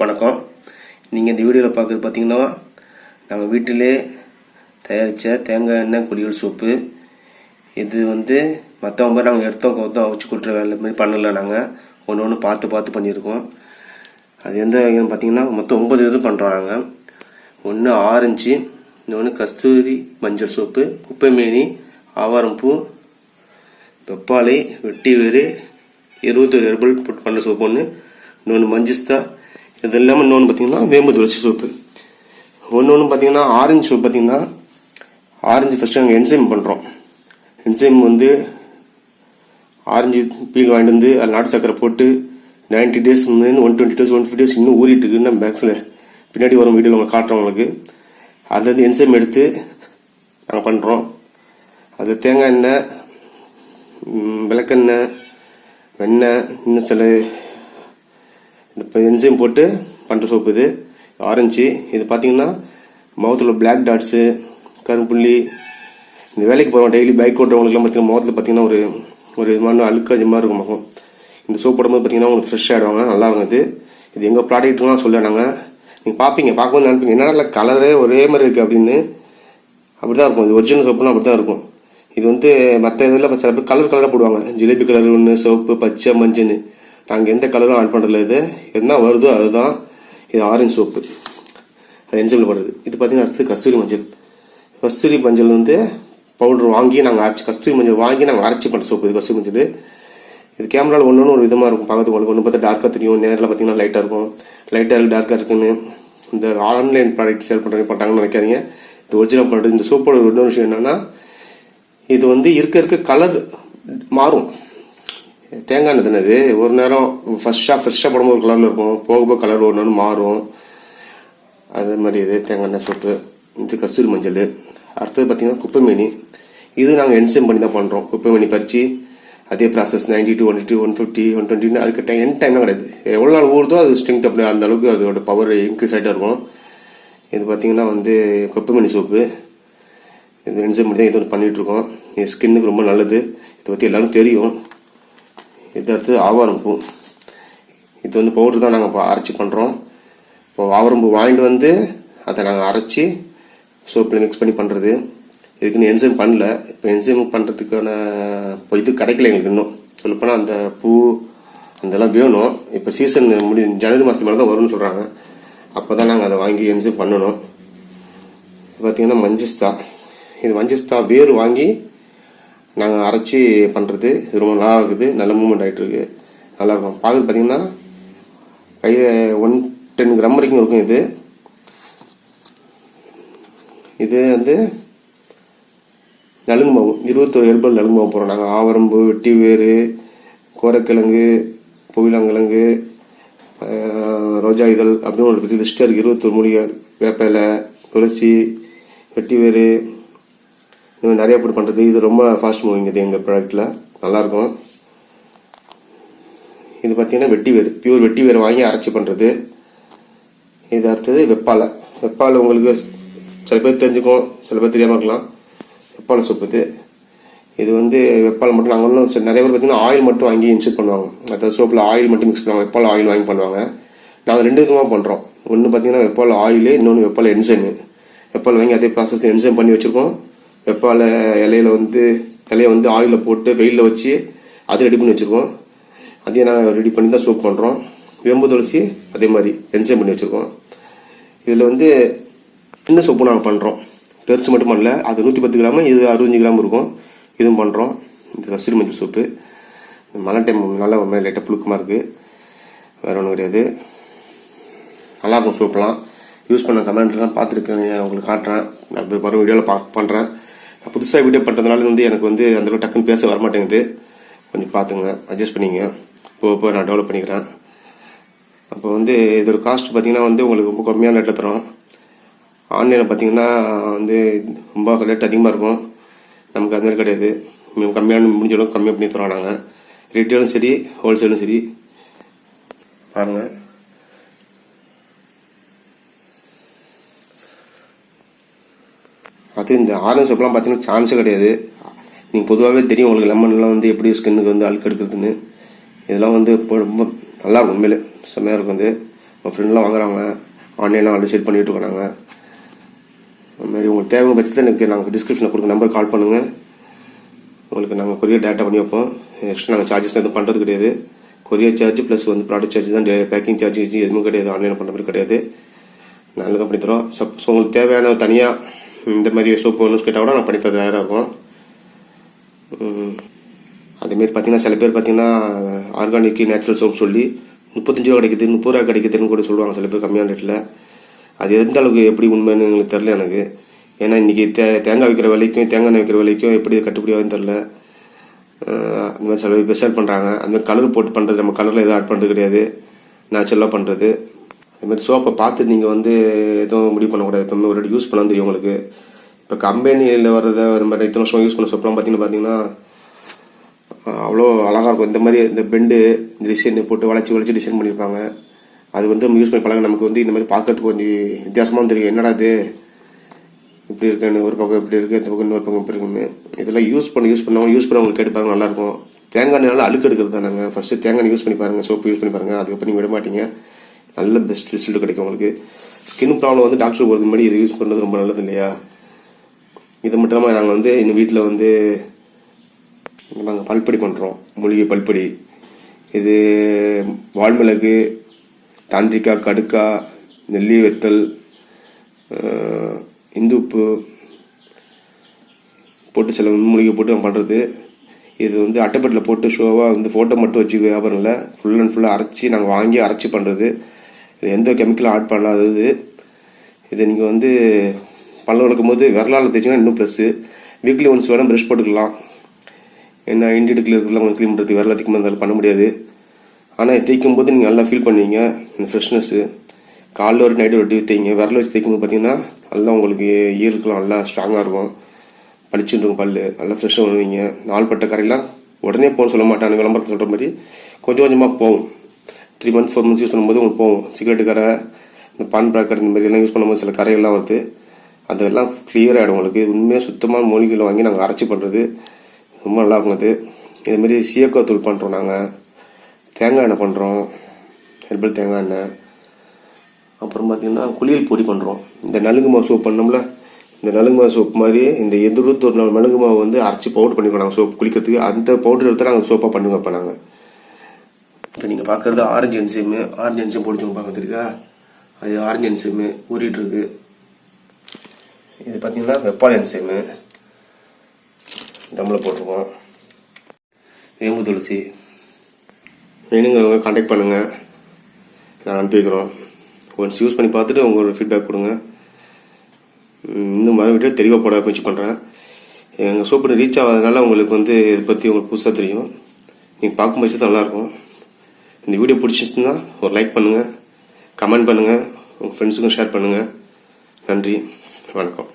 வணக்கம். நீங்கள் இந்த வீடியோவில் பார்க்குறது பார்த்தீங்கன்னா நாங்கள் வீட்டிலே தயாரித்த தேங்காய் எண்ணெய் குளியல் சோப்பு. இது வந்து மற்றவங்க மாதிரி நாங்கள் எடுத்தோம் கவுத்தோம் அவிச்சு கொடுக்குற வேலை மாதிரி பண்ணலை நாங்கள் ஒன்று ஒன்று பார்த்து பார்த்து பண்ணியிருக்கோம். அது எந்த வகைன்னு பார்த்தீங்கன்னா மொத்தம் ஒன்பது இது பண்ணுறோம் நாங்கள் ஒன்று ஆரஞ்சு இன்னொன்று கஸ்தூரி மஞ்சள் சோப்பு குப்பைமேனி ஆவாரம்பூ வெப்பாலை வெட்டி வேறு இருபத்தொரு ஹெர்பல் போட்டு பண்ண சோப்பு ஒன்று இன்னொன்று மஞ்சிஸ்தா இது இல்லாமல் இன்னொன்று பார்த்தீங்கன்னா வேம்பு துளசி சோப்பு. ஒன்று ஒன்று பார்த்தீங்கன்னா ஆரஞ்சு சோப் பார்த்தீங்கன்னா ஆரஞ்சு ஃபஸ்ட்டு நாங்கள் என்சைம் பண்ணுறோம் என்சைம் வந்து ஆரஞ்சு பீல் வாங்கிட்டு வந்து அதில் நாட்டு சக்கரை போட்டு 90 days one twenty days one fifty days இன்னும் ஊறிட்டு இருக்கு நம்ம பேக்ஸில் பின்னாடி வரும் வீடியோவில் உங்களுக்கு காட்டுறோம் உங்களுக்கு. அதுல இருந்து என்சைம் எடுத்து நாங்கள் பண்ணுறோம் அது தேங்காய் எண்ணெய் விளக்கெண்ணெய் வெண்ணெய் இன்னும் சில இந்த என்சைம் போட்டு பண்ணுற சோப்பு இது. ஆரஞ்சு இது பார்த்தீங்கன்னா முகத்தில் பிளாக் டாட்ஸு கரும்புள்ளி. இந்த வேலைக்கு போகிறோம் டெய்லி பைக் ஓட்டுறவங்களுக்குலாம் பார்த்தீங்கன்னா முகத்தில் பார்த்தீங்கன்னா ஒரு ஒரு விதமான அழுக்காஜி மாதிரி இருக்கும் முகம். இந்த சோப் போடும்போது பார்த்தீங்கன்னா உங்களுக்கு ஃப்ரெஷ் ஆகிடுவாங்க நல்லா இருக்கும் இது. இது எங்கள் ப்ராடக்ட்லாம் சொல்ல நாங்கள் நீங்கள் பார்ப்பீங்க பார்க்கும்போது நினைப்பீங்க என்னடா கலரே ஒரே மாதிரி இருக்குது அப்படின்னு. அப்படி தான் இருக்கும் இது ஒரிஜினல் சோப்புலாம் அப்படி தான் இருக்கும். இது வந்து மற்ற இதில் சில பேர் கலர் கலராக போடுவாங்க. ஜிலேபி கலர் ஒன்று சிவப்பு பச்சை மஞ்சள் நாங்கள் எந்த கலரும் ஆட் பண்ணுறதுல இது. என்ன வருதோ அதுதான். இது ஆரஞ்சு சோப்பு அது என்ஜிபிள் பண்ணுறது இது பார்த்தீங்கன்னா அடுத்தது கஸ்தூரி மஞ்சள். கஸ்தூரி மஞ்சள் வந்து பவுடர் வாங்கி நாங்கள் அரைச்சி கஸ்தூரி மஞ்சள் வாங்கி நாங்கள் அரைச்சி பண்ணுற சோப்பு இது கஸ்தூரி மஞ்சள் இது. கேமராவில் ஒன்று ஒன்று ஒரு விதமாக இருக்கும். பார்க்கறது உங்களுக்கு ஒன்று பார்த்தா டார்க்காக தெரியும். நேரில் பார்த்தீங்கன்னா லைட்டாக இருக்கும். லைட்டாக டார்க்காக இருக்குன்னு. இந்த ஆன்லைன் ப்ராடக்ட் சேல் பண்ணுறது பண்ணுறாங்கன்னு நினைக்காதீங்க. இது ஒரிஜினல் பண்ணுறது இந்த சோப்போட இன்னொரு விஷயம் என்னென்னா இது வந்து இருக்க இருக்க கலர் மாறும். தேங்காய் எண்ணெய் தானே இது? ஒரு நேரம் ஃப்ரெஷ்ஷாக ஃப்ரெஷ்ஷாக போடும்போது ஒரு கலரில் இருக்கும். போக போக கலர் ஒரு நேரம் மாறும். அதே மாதிரி இது தேங்காய் எண்ணெய் சோப்பு. இது கஸ்தூரி மஞ்சள். அடுத்தது பார்த்தீங்கன்னா குப்பைமேனி. இது நாங்கள் என்சைம் பண்ணி தான் பண்ணுறோம் குப்பைமேனி பறித்து அதே process ninety two one two one fifty one டுவெண்ட்டின்னு அதுக்கு டைம் என் டைம்லாம் கிடையாது. எவ்வளோ நாள் ஊறுதோ அது ஸ்ட்ரென்த் அப்படி அந்த அளவுக்கு அதோட பவர் இன்க்ரீஸ் ஆகிட்டே இருக்கும். இது பார்த்தீங்கன்னா வந்து குப்பைமேனி சோப்பு. இது என்சைம் பண்ணி தான் இது ஒன்று பண்ணிகிட்ருக்கோம் இது ஸ்கின்னுக்கு ரொம்ப நல்லது. இதை பற்றி எல்லாரும் தெரியும். இது அடுத்து ஆவாரம் பூ. இது வந்து பவுடர் தான் நாங்கள் அரைச்சி பண்ணுறோம் இப்போ ஆவாரம் பூ வாங்கிட்டு வந்து அதை நாங்கள் அரைச்சி சோப்பில் மிக்ஸ் பண்ணி பண்ணுறது இதுக்குன்னு என்சைம் பண்ணல. இப்போ என்சைம் பண்ணுறதுக்கான இப்போ இது கிடைக்கல எங்களுக்கு இன்னும். சொல்லப்போனால் அந்த பூ அதெல்லாம் வேணும். இப்போ சீசன் முடி ஜனவரி மாதத்து மேலே தான் வரும்னு சொல்கிறாங்க அப்போ தான் நாங்கள் அதை வாங்கி என்சைம் பண்ணணும். பார்த்தீங்கன்னா மஞ்சஸ்தா. இது மஞ்சஸ்தா வேர் வாங்கி நாங்கள் அரைச்சி பண்ணுறது இது ரொம்ப நல்லா இருக்குது. நல்ல மூவ்மெண்ட் ஆகிட்டு நல்லாயிருக்கும் பார்க்குறது பார்த்தீங்கன்னா கையில் ஒன் டென் கிராம் வரைக்கும் இருக்கும் இது. இது வந்து நலுங்கு மாவு. இருபத்தொரு ஹெர்பல் நலுங்கு மாவு போகிறோம் நாங்கள் ஆவரம்பு வெட்டி வேறு கோரக்கிழங்கு புவிலங்கிழங்கு ரோஜா இதழ் அப்படின்னு ஒரு பெரிய லிஸ்ட்டாக இருக்குது இருபத்தொரு மூலிகை வேப்பிலை துளசி வெட்டி வேறு இது மாதிரி நிறைய பேர் பண்ணுறது இது ரொம்ப ஃபாஸ்ட் மூவிங் இது எங்கள் ப்ராடக்ட்டில் நல்லாயிருக்கும் இது பார்த்தீங்கன்னா வெட்டி வேறு பியூர் வெட்டி வேறு வாங்கி அரைச்சி பண்ணுறது இது அடுத்தது வெப்பாலை. வெப்பாலை உங்களுக்கு சில பேர் தெரிஞ்சுக்கும் சில பேர் தெரியாமல் இருக்கலாம். வெப்பாலை சோப்பு இது. இது வந்து வெப்பாலை மட்டும் நாங்கள் இன்னும் நிறைய பேர் பார்த்தீங்கன்னா ஆயில் மட்டும் வாங்கி இன்செர்ட் பண்ணுவாங்க. மற்ற சோப்பில் ஆயில் மட்டும் மிக்ஸ் பண்ணுவாங்க. வெப்பால் ஆயில் வாங்கி பண்ணுவாங்க. நாங்கள் ரெண்டு விதமாக பண்ணுறோம் ஒன்று பார்த்தீங்கன்னா வெப்பால் ஆயிலு இன்னொன்று வெப்பால் என்சைமு வெப்பால் வாங்கி அதே ப்ராசஸ் என்சைம் பண்ணி வச்சுருக்கோம். வெப்பால இலையில வந்து இலையை வந்து ஆயிலில் போட்டு வெயிலில் வச்சு அது ரெடி பண்ணி வச்சுருக்கோம். அதையும் நாங்கள் ரெடி பண்ணி தான் சூப் பண்ணுறோம் வேம்பு துளசி அதே மாதிரி என்சைம் பண்ணி வச்சுருக்கோம். இதில் வந்து சின்ன சோப்பு நாங்கள் பண்ணுறோம் பெருசு மட்டும் பண்ணல. அது நூற்றி பத்து கிராமு இது அறுபஞ்சு கிராம் இருக்கும். இதுவும் பண்ணுறோம் இது கஸ்தூரி மஞ்சள் சோப்பு மழை டைம் நல்லா ஒரு மாதிரி லைட்டாக புழுக்கமாக இருக்குது வேறு ஒன்றும் கிடையாது. நல்லாயிருக்கும் சூப்பெலாம் யூஸ் பண்ண கமெண்ட்லாம் பார்த்துருக்கேன் உங்களுக்கு காட்டுறேன். நான் இப்போ வரும் வீடியோவில் பா பண்ணுறேன் புதுசாக வீடியோ பண்ணுறதுனால வந்து எனக்கு வந்து அந்தளவு டக்குன்னு பேச வர மாட்டேங்குது கொஞ்சம் பார்த்துங்க அட்ஜஸ்ட் பண்ணிங்க. இப்போ இப்போ நான் டெவலப் பண்ணிக்கிறேன். அப்போ வந்து இதோட காஸ்ட் பார்த்தீங்கன்னா வந்து உங்களுக்கு ரொம்ப கம்மியான ரேட்டில் தரோம். ஆன்லைனில் பார்த்தீங்கன்னா வந்து ரொம்ப ரேட் அதிகமாக இருக்கும். நமக்கு அது மாதிரி கிடையாது. கம்மியான முடிஞ்ச அளவுக்கு கம்மியாக பண்ணி தரோம் நாங்கள் ரீட்டெயிலும் சரி ஹோல்சேலும் சரி. பாருங்கள் அது இந்த ஆரஞ்சு சோப்லாம் பார்த்தீங்கன்னா சான்ஸே கிடையாது. நீங்கள் பொதுவாகவே தெரியும் உங்களுக்கு லெமன்லாம் வந்து எப்படி ஸ்கின்னுக்கு வந்து அழுக்கு எடுக்கிறதுன்னு. இதெல்லாம் வந்து இப்போ ரொம்ப நல்லா இருக்கும் உண்மையிலே. செம்மையாக இருக்கும் வந்து உங்கள் ஃப்ரெண்ட்லாம் வாங்குறாங்க. ஆன்லைன்லாம் ஆர்டர் செட் பண்ணிட்டு இருக்காங்க அதுமாதிரி உங்களுக்கு தேவை பட்சத்தில் எனக்கு நாங்கள் டிஸ்கிரிப்ஷனில் கொடுக்க நம்பர் கால் பண்ணுங்கள் உங்களுக்கு நாங்கள் கொரியர் டேட்டா பண்ணி வைப்போம். எக்ஸ்ட்ரா நாங்கள் சார்ஜஸ் எதுவும் பண்ணுறது கிடையாது. கொரியர் சார்ஜ் ப்ளஸ் வந்து ப்ராடக்ட் சார்ஜ் தான் பேக்கிங் சார்ஜ் எதுவும் கிடையாது. ஆன்லைனில் பண்ணுற மாதிரி கிடையாது. நல்லதாக பண்ணித்தரோம் சப் உங்களுக்கு தேவையான தனியாக இந்த மாதிரி சோப்பு வேணும்னு கேட்டால் கூட நான் பண்ணி தர தயாராக இருக்கும். அதேமாரி பார்த்தீங்கன்னா சில பேர் பார்த்தீங்கன்னா ஆர்கானிக் நேச்சுரல் சோப் சொல்லி முப்பத்தஞ்சு ரூபா கிடைக்குது முப்பது ரூபா கிடைக்குதுன்னு கூட சொல்லுவாங்க சில பேர் கம்மியான ரேட்டில் அது எந்த அளவுக்கு எப்படி உண்மைன்னு எங்களுக்கு தெரில எனக்கு. ஏன்னா இன்றைக்கி தே தேங்காய் விற்கிற விலைக்கும் தேங்காய் எண்ணெய் விற்கிற விலைக்கும் எப்படி கட்டுப்படியாகும் தெரில அந்த மாதிரி சில பேர் ஸ்பெஷல் பண்ணுறாங்க அந்த கலர் போட்டு பண்ணுறது நம்ம கலரில் எதுவும் ஆட் பண்ணுறது கிடையாது. நேச்சுரலாக பண்ணுறது இதுமாதிரி சோப்பை பார்த்து நீங்கள் வந்து எதுவும் முடிவு பண்ணக்கூடாது. எப்பவுமே ஒரு யூஸ் பண்ண தெரியும் உங்களுக்கு. இப்போ கம்பெனியில் வர்றத ஒரு மாதிரி இத்தனை வருஷம் யூஸ் பண்ண சோப்பெலாம் பார்த்தீங்கன்னா பார்த்தீங்கன்னா அவ்வளோ அழகாக இருக்கும். இந்த மாதிரி இந்த பெண்டு இந்த டிசைன் போட்டு வளைச்சி வளைச்சி டிசைன் பண்ணியிருப்பாங்க. அது வந்து நம்ம யூஸ் பண்ணி பழக நமக்கு வந்து இந்த மாதிரி பார்க்கறதுக்கு கொஞ்சம் வித்தியாசமாக தெரியும். என்னடா இது? இப்படி இருக்குன்னு ஒரு பக்கம் இப்படி இருக்குது இந்த பக்கம் இன்னொரு பக்கம் இப்படி இருக்குன்னு. இதெல்லாம் யூஸ் பண்ணி யூஸ் பண்ணவங்க யூஸ் பண்ணவங்க கேட்டு பாருங்க நல்லாயிருக்கும் தேங்காய் நல்லா அழுக்கு எடுக்கிறது தான் நாங்கள் ஃபஸ்ட்டு தேங்காய் எண்ணெய் யூஸ் பண்ணி பாருங்கள் சோப்பு யூஸ் பண்ணி பாருங்கள் அதுக்கப்புறம் நீங்கள் விட மாட்டீங்க. நல்ல பெஸ்ட் ரிசல்ட் கிடைக்கும் உங்களுக்கு. ஸ்கின் ப்ராப்ளம் வந்து டாக்டர் போகிறது முன்னாடி இது யூஸ் பண்ணுறது ரொம்ப நல்லது இல்லையா? இது மட்டும் இல்லாமல் நாங்கள் வந்து எங்கள் வீட்டில் வந்து நாங்கள் பல்படி பண்ணுறோம் மூலிகை பல்படி. இது வால்மிளகு தாண்டிக்கா கடுக்கா நெல்லி வெத்தல் இந்துப்பு இந்து உப்பு போட்டு சில மூலிகை போட்டு நம்ம பண்ணுறது இது வந்து அட்டைப்பட்டில் போட்டு ஷோவாக வந்து ஃபோட்டோ மட்டும் வச்சு வியாபாரம் இல்லை. ஃபுல் அண்ட் ஃபுல்லாக அரைச்சி நாங்கள் வாங்கி அரைச்சி பண்ணுறது இது எந்த கெமிக்கலும் ஆட் பண்ணாதது. இதை நீங்கள் வந்து பல்ல வளர்க்கும் போது விரலால் தேய்ச்சிங்கன்னா இன்னும் ப்ளஸ்ஸு வீக்லி ஒன்ஸ் வேணால் ப்ரெஷ் போட்டுக்கலாம். ஏன்னா இண்டிடுக்கில் இருக்கலாம் கொஞ்சம் க்ளீன் பண்ணுறது விரல் அதிகமாக இருந்தாலும் பண்ண முடியாது. ஆனால் தேய்க்கும் போது நீங்கள் நல்லா ஃபீல் பண்ணுவீங்க இந்த ஃப்ரெஷ்னஸ்ஸு காலைல ஒரு நைட்டு ஒரு தேய்ங்க விரல வச்சு தேய்க்கும் போது பார்த்தீங்கன்னா நல்லா உங்களுக்கு ஈருக்கெல்லாம் நல்லா ஸ்ட்ராங்காக இருக்கும். பளிச்சுன்னு இருக்கும் பல்லு நல்லா ஃப்ரெஷ்ஷாக பண்ணுவீங்க நாள்பட்ட கரையெல்லாம் உடனே போகணும்னு சொல்ல மாட்டாங்க விளம்பரத்தில் சொல்கிற மாதிரி கொஞ்சம் கொஞ்சமாக போகும். Three months four months use பண்ணும்போது உங்களுக்கு போகும். சிகரெட்டு கரை இந்த பான் பிராக்கெட் இந்த மாதிரிலாம் யூஸ் பண்ணும்போது சில கரையெல்லாம் வருது. அதெல்லாம் கிளியர் ஆகிடும் உங்களுக்கு. உண்மையாக சுத்தமான மூலிகைகளை வாங்கி நாங்கள் அரைச்சி பண்ணுறது ரொம்ப நல்லா இருக்கும் அது. இதேமாரி சீயக்காய் தூள் பண்ணுறோம் நாங்கள் தேங்காய் எண்ணெய் பண்ணுறோம் ஹெர்பல் தேங்காய் எண்ணெய். அப்புறம் பார்த்தீங்கன்னா குளியல் பொடி பண்ணுறோம் இந்த நலுங்கு மாவு சோப் பண்ணோம்ல இந்த நலுங்கு மாவு சோப் மாதிரி இந்த எதிர்த்து ஒரு நாள் நலுங்கு மாவு வந்து அரைச்சி பவுடர் பண்ணிக்கோ நாங்கள் சோப் குளிக்கிறதுக்கு. அந்த பவுடர் எடுத்து நாங்கள் சோப்பாக பண்ணுவோம் இப்போ நாங்கள் இப்போ நீங்கள் பார்க்குறது ஆரஞ்சு என்சைமு ஆரஞ்சு என்சைம் போடிச்சவங்க பார்க்க தெரியுதா? அது ஆரஞ்சு என்சைமு ஊறிட்டு இருக்கு இது பார்த்தீங்கன்னா வெப்பால் என்சைமு டம்மில் போட்டிருக்கோம். வேம்பு துளசி. வேணுங்கிறவங்க காண்டாக்ட் பண்ணுங்கள் நான் அனுப்பி வைக்கிறோம். ஒன்ஸ் யூஸ் பண்ணி பார்த்துட்டு உங்களோட ஃபீட்பேக் கொடுங்க. இந்த மாதிரி மறுபடியும் தெளிவாக போட முயற்சி பண்ணுறேன் எங்கள் சோப்பு ரீச் ஆகாதனால உங்களுக்கு வந்து இதை பற்றி உங்களுக்கு புதுசாக தெரியும். நீங்கள் பார்க்கும் பட்சத்தில் நல்லாயிருக்கும் இந்த வீடியோ பிடிச்சிருந்துச்சுன்னா ஒரு லைக் பண்ணுங்கள் கமெண்ட் பண்ணுங்கள் உங்கள் ஃப்ரெண்ட்ஸுக்கும் ஷேர் பண்ணுங்கள் நன்றி வணக்கம்.